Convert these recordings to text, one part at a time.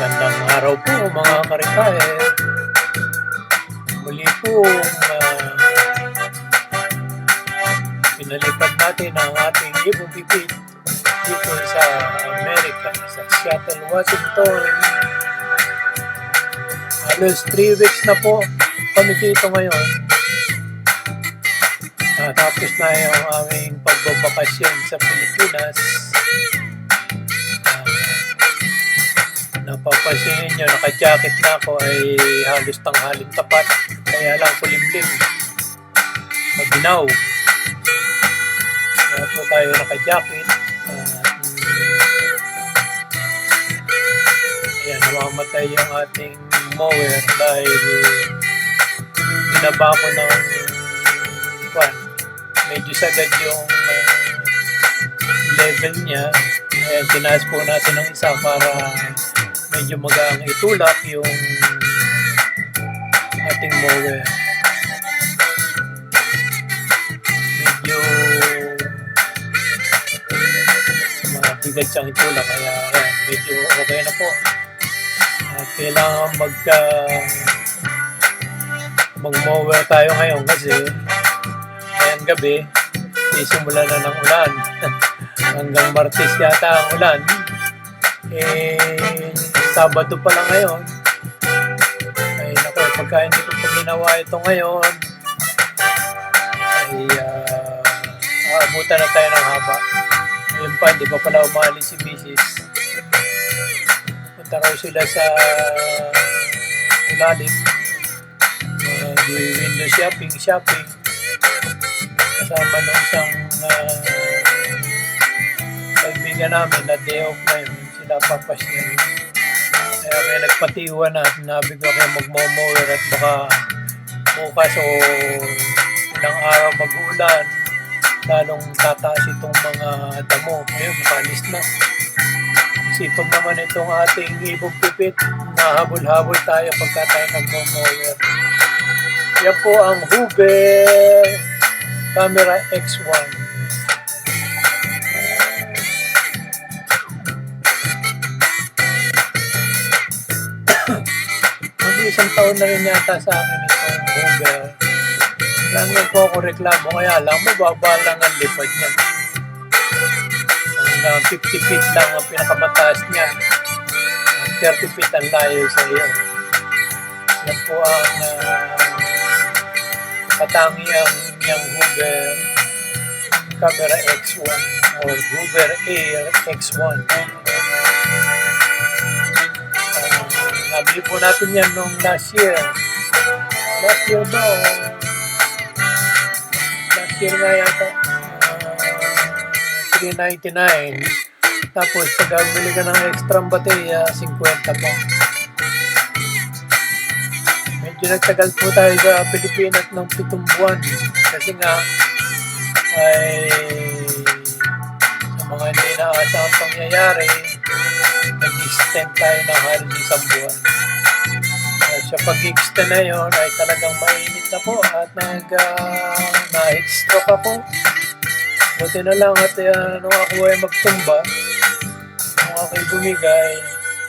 Magandang araw po mga karikahe. Muli po uh, pinalipad natin ang ating ibong pipit dito sa Amerika, sa Seattle, Washington. Halos 3 weeks na po kami dito ngayon. Natapos na yung aming pagbabakasyon sa Pilipinas. Napapansin nyo, naka-jacket na ako ay halos tanghaling tapat. Kaya lang kulimlim. Maginaw. Kaya po tayo naka-jacket. Mm, ayan, namamatay yung ating mower dahil binaba ko ng kwan. Medyo sagad yung uh, level niya. Ayan, tinaas po natin ng isa para medyo magang itulak yung ating mower. Medyo mabigat siyang itulak kaya ayan, medyo okay na po. At kailangan magka mag-mower tayo ngayon kasi ayan gabi sisimula na ng ulan. Hanggang Martes yata ang ulan. Eh, Sabado pa lang ngayon. Ay, naku, pagka hindi ko ginawa ito ngayon, ay, uh, aabutan na tayo ng haba. Ngayon pa, hindi pa pala umalis si Mrs. Punta raw sila sa ilalim. Uh, window shopping, shopping. Kasama nung isang uh, kaibigan namin na day off ngayon. Sila papasyan. Kaya may nagpatiwan na at nabi ko kayo magmomower at baka bukas o ilang araw mag-uulan lalong tataas itong mga damo. Ayun, nakalis na. Isipag naman itong ating ibog pipit, nahabol-habol tayo pagka tayo nagmomower. Yan po ang Hoover Camera X1. Taon na rin yata sa akin itong Hoover. Lang po ako reklamo kaya lang mababa lang ang lipad niya. Hanggang 50 feet lang ang pinakamataas niya. Ang 30 feet ang layo sa iyo. Yan po ang uh, katangiang niyang Hoover Camera X1 or Hoover Air X1. Nabili po natin yan nung last year. Last year ba? Last year nga yata. Uh, 399. Tapos pag bili ka ng extra baterya, 50 pa. Medyo nagtagal po tayo sa Pilipinas ng pitong buwan. Kasi nga, ay sa mga hindi naasang pangyayari, nag-extend tayo ng halos isang buwan. Uh, sa pag-extend na yun ay talagang mainit na po at nag, uh, na-heat stroke ako. Buti na lang at uh, nung ako ay magtumba, nung ako'y bumigay,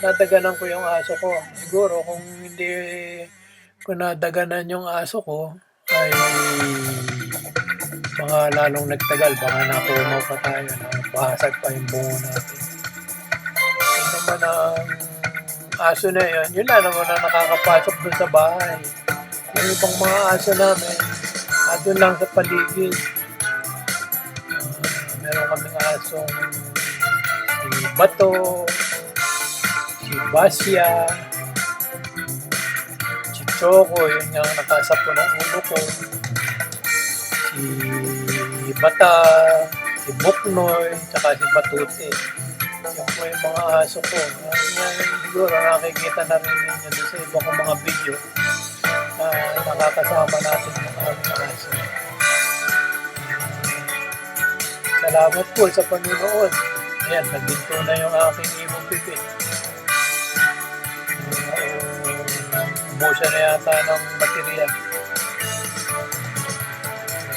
nadaganan ko yung aso ko. Siguro kung hindi ko nadaganan yung aso ko, ay mga lalong nagtagal, baka nakumaw pa tayo na bahasag pa yung bungo natin. Naman ang aso na yun, yun lang naman na nakakapasok dun sa bahay. Yung ibang mga aso namin, doon lang sa paligid. Ah, meron kaming asong si Bato, si Basya, si Choco, yun yung nakasapo ng ulo ko si Bata, si Buknoy, tsaka si Batute. Yan po yung mga aso ko. Yan siguro nakikita na rin ninyo doon sa iba kong mga video na nakakasama natin yung aming aso. Salamat po sa panunood. Ayan, nagdinto na yung aking ibong pipit. Uh, ubusan na yata ng material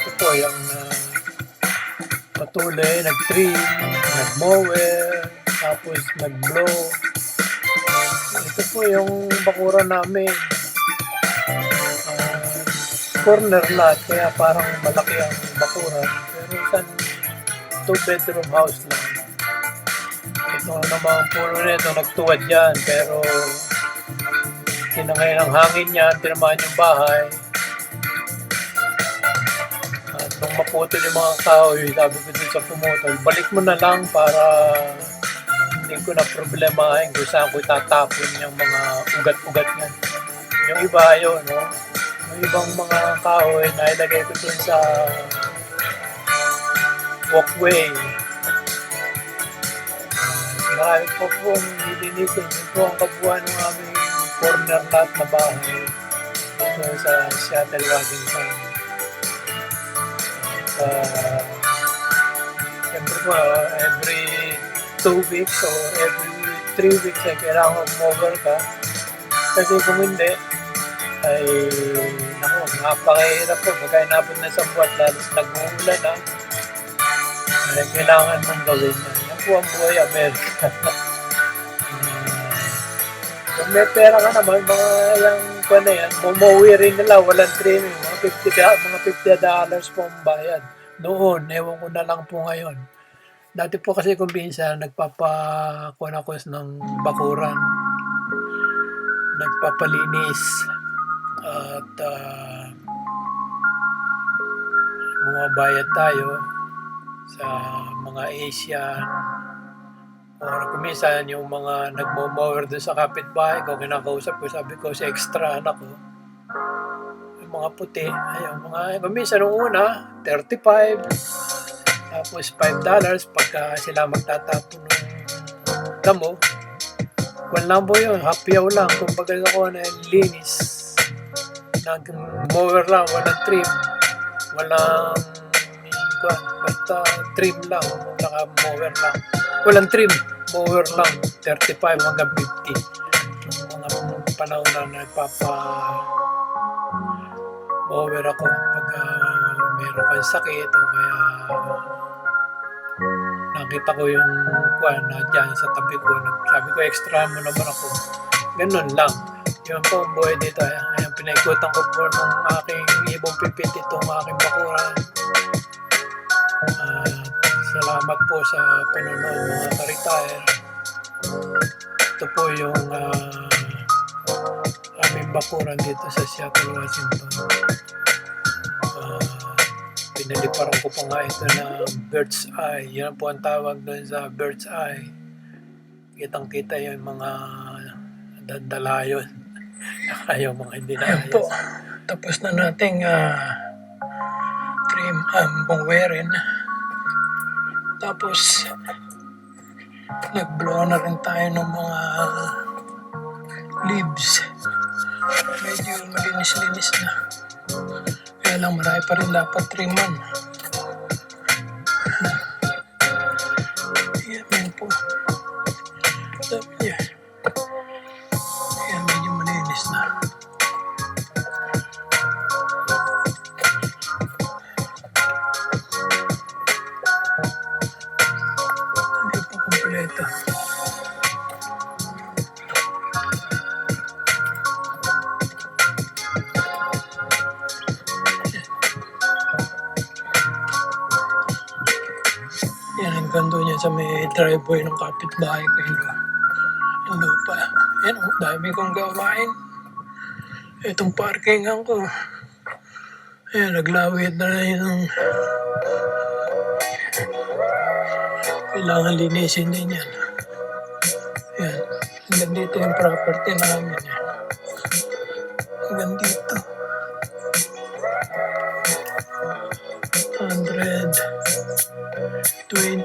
ito po yung uh, patuloy, nag-trim, nag-mower, tapos nag-blow. po yung bakura namin. Ah, corner lot, kaya parang malaki ang bakura. Pero isang two bedroom house lang. Ito naman ang puno nito, nagtuwad yan. Pero tinangay ng hangin yan, tinamaan yung bahay. At nung maputol yung mga kahoy, sabi ko dun sa pumutol, balik mo na lang para hindi ko na problemahin kung saan ko tatapon yung mga ugat-ugat yan. Yung iba yun, no? Yung ibang mga kahoy na ilagay ko dun sa walkway. Marami po pong nilinisin. Yun po ang kabuuan ng aming corner lot na bahay dito sa Seattle, Washington. Uh, Siyempre po, every two weeks or every three weeks ay kailangan mover ka. Kasi kung hindi, ay naku, napakahirap po. Pagka inabot na sa buwan, lalo nag-uulan na, ay kailangan mong gawin yan. Yan po ang buhay Amerika. Kung may pera ka naman, mga yung kung ano yan, mumuwi rin nila, walang trimming. Mga 50, da- mga 50 dollars po ang bayad. Noon, ewan ko na lang po ngayon. Dati po kasi kung minsan, nagpapakuan ako ng bakuran. Nagpapalinis. At ah, bumabayad tayo sa mga Asian or kung minsan yung mga nagmo-mower doon sa kapitbahay ko, kinakausap ko, sabi ko sa extra anak ko, yung mga puti, ayun, mga, kung minsan nung una, 35, tapos 5 dollars pagka sila magtatapon ng damo, kwan lang po yun, happy hour lang, kung baga ako na linis, nag-mower lang, walang trim, walang kwan, basta trim lang, saka mower lang. Walang trim, mower lang, 35 hanggang 50. Yung mga panahon na nagpapa mower ako pag uh, meron kang sakit o kaya nakita ko yung kwan na dyan sa tabi ko. Sabi ko, extra mo naman ako. Ganun lang. Yun po buhay dito. Ayan, pinaikutan ko po ng aking ibong pipit itong aking bakuran. At salamat po sa panonood mga ka-retire. Ito po yung ah, aming bakuran dito sa Seattle, Washington. Ah, pinaliparan ko pa nga ito na bird's eye. Yan po ang tawag doon sa bird's eye. Kitang kita yung mga dandalayon. Ayaw mga hindi na Ayan po. Tapos na nating ah, trim ang bungwerin. Tapos, nag-blow na rin tayo ng mga leaves. Medyo malinis-linis na. Kaya lang marami pa rin dapat triman. Yan ang gando niya sa may driveway ng kapitbahay ko yun. Yung lupa. Yan, ang dami kong gawain. Itong parkingan ko. Ayan, naglawid na rin ng kailangan linisin din yan. Yan. Hanggang dito yung property namin. Hanggang dito.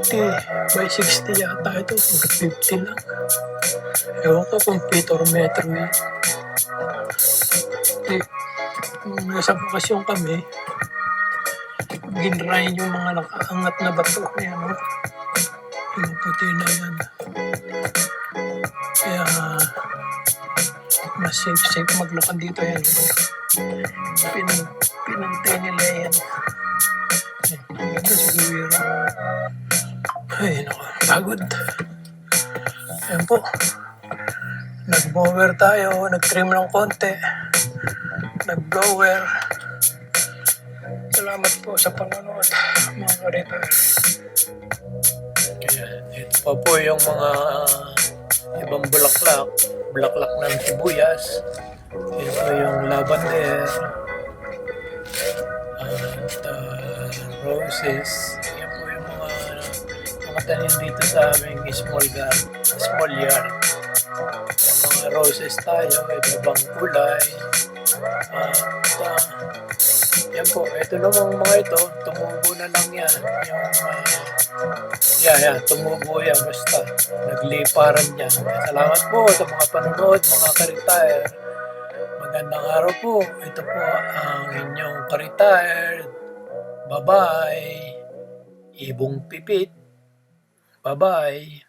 20 by 60 yata ito. 50 lang. Ewan ko kung feet or metro. Eh, nung nasa bakasyon kami, ginrain yung mga nakaangat na bato. Ayan, no? Yung puti na yan. Kaya, mas safe-safe maglakad dito yan. Pin, pinantay nila yan. Ay, ang ganda siguro. Ay, naku, pagod. Ayan po. Nag-mower tayo, nag-trim ng konti. Nag-blower. Salamat po sa panonood, mga. Ayan. Ito pa po yung mga ibang bulaklak. Bulaklak ng sibuyas. Ito yung lavender. At uh, roses. Tanim dito sa aming small garden, small yard. Yung mga roses tayo, iba-ibang kulay. At uh, yan po, ito namang mga ito, tumubo na lang yan. Yung uh, Yeah, yeah, tumubo yan basta. Nagliparan yan. Salamat po sa mga panonood, mga ka-retire. Magandang araw po. Ito po ang inyong ka-retired. Bye-bye. Ibong pipit. Bye-bye.